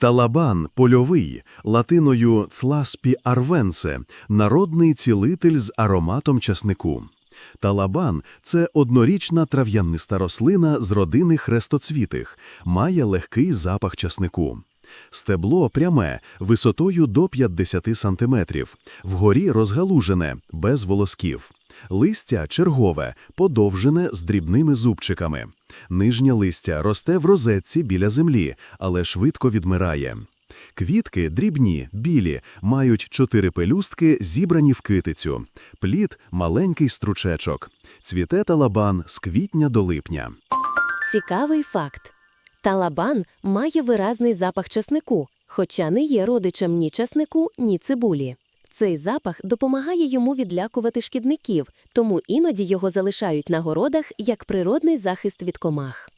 Талабан польовий, латиною «thlaspi arvense» – народний цілитель з ароматом часнику. Талабан – це однорічна трав'яниста рослина з родини хрестоцвітих, має легкий запах часнику. Стебло пряме, висотою до 50 см, вгорі розгалужене, без волосків. Листя чергове, подовжене з дрібними зубчиками. Нижнє листя росте в розетці біля землі, але швидко відмирає. Квітки дрібні, білі, мають чотири пелюстки, зібрані в китицю. Плід – маленький стручечок. Цвіте талабан з квітня до липня. Цікавий факт. Талабан має виразний запах часнику, хоча не є родичем ні часнику, ні цибулі. Цей запах допомагає йому відлякувати шкідників, тому іноді його залишають на городах як природний захист від комах.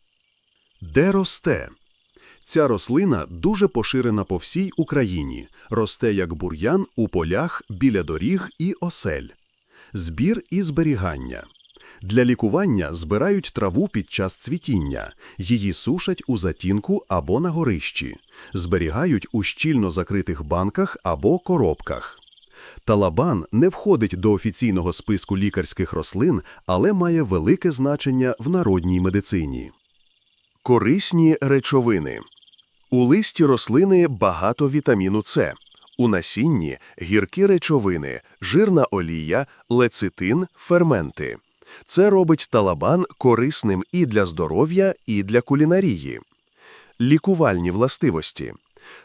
Де росте? Ця рослина дуже поширена по всій Україні. Росте як бур'ян у полях, біля доріг і осель. Збір і зберігання. Для лікування збирають траву під час цвітіння, її сушать у затінку або на горищі, зберігають у щільно закритих банках або коробках. Талабан не входить до офіційного списку лікарських рослин, але має велике значення в народній медицині. Корисні речовини. У листі рослини багато вітаміну С. У насінні гіркі речовини, жирна олія, лецитин, ферменти. Це робить талабан корисним і для здоров'я, і для кулінарії. Лікувальні властивості.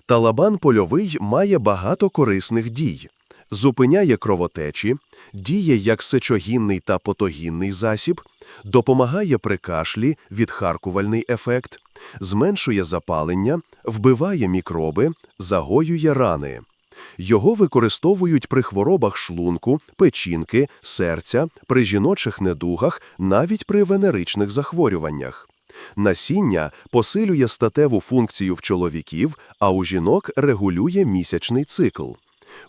Талабан польовий має багато корисних дій. Зупиняє кровотечі, діє як сечогінний та потогінний засіб, допомагає при кашлі, відхаркувальний ефект, зменшує запалення, вбиває мікроби, загоює рани. Його використовують при хворобах шлунку, печінки, серця, при жіночих недугах, навіть при венеричних захворюваннях. Насіння посилює статеву функцію в чоловіків, а у жінок регулює місячний цикл.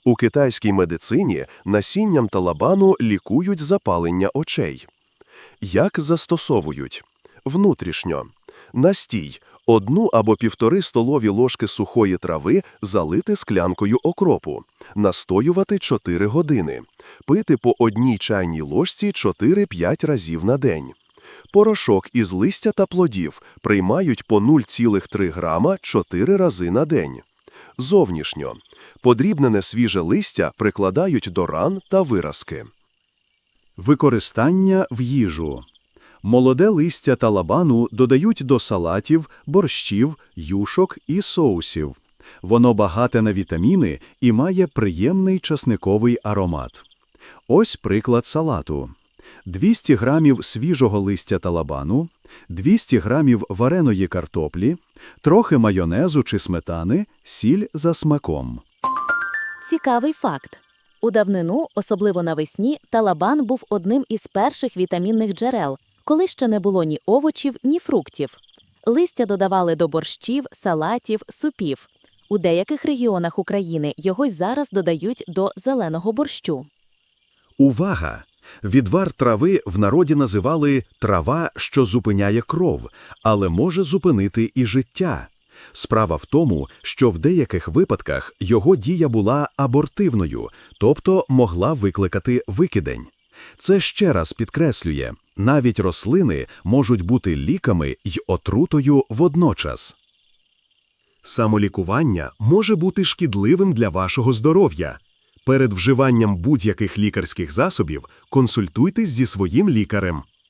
У китайській медицині насінням талабану лікують запалення очей. Як застосовують? Внутрішньо. Настій. Одну або півтори столові ложки сухої трави залити склянкою окропу. Настоювати 4 години. Пити по одній чайній ложці 4-5 разів на день. Порошок із листя та плодів приймають по 0,3 грама 4 рази на день. Зовнішньо. Подрібнене свіже листя прикладають до ран та виразки. Використання в їжу. Молоде листя талабану додають до салатів, борщів, юшок і соусів. Воно багате на вітаміни і має приємний часниковий аромат. Ось приклад салату. 200 грамів свіжого листя талабану, 200 грамів вареної картоплі, трохи майонезу чи сметани, сіль за смаком. Цікавий факт. У давнину, особливо навесні, талабан був одним із перших вітамінних джерел, коли ще не було ні овочів, ні фруктів. Листя додавали до борщів, салатів, супів. У деяких регіонах України його й зараз додають до зеленого борщу. Увага! Відвар трави в народі називали «трава, що зупиняє кров», але може зупинити і життя. Справа в тому, що в деяких випадках його дія була абортивною, тобто могла викликати викидень. Це ще раз підкреслює, навіть рослини можуть бути ліками й отрутою водночас. Самолікування може бути шкідливим для вашого здоров'я. Перед вживанням будь-яких лікарських засобів консультуйтесь зі своїм лікарем.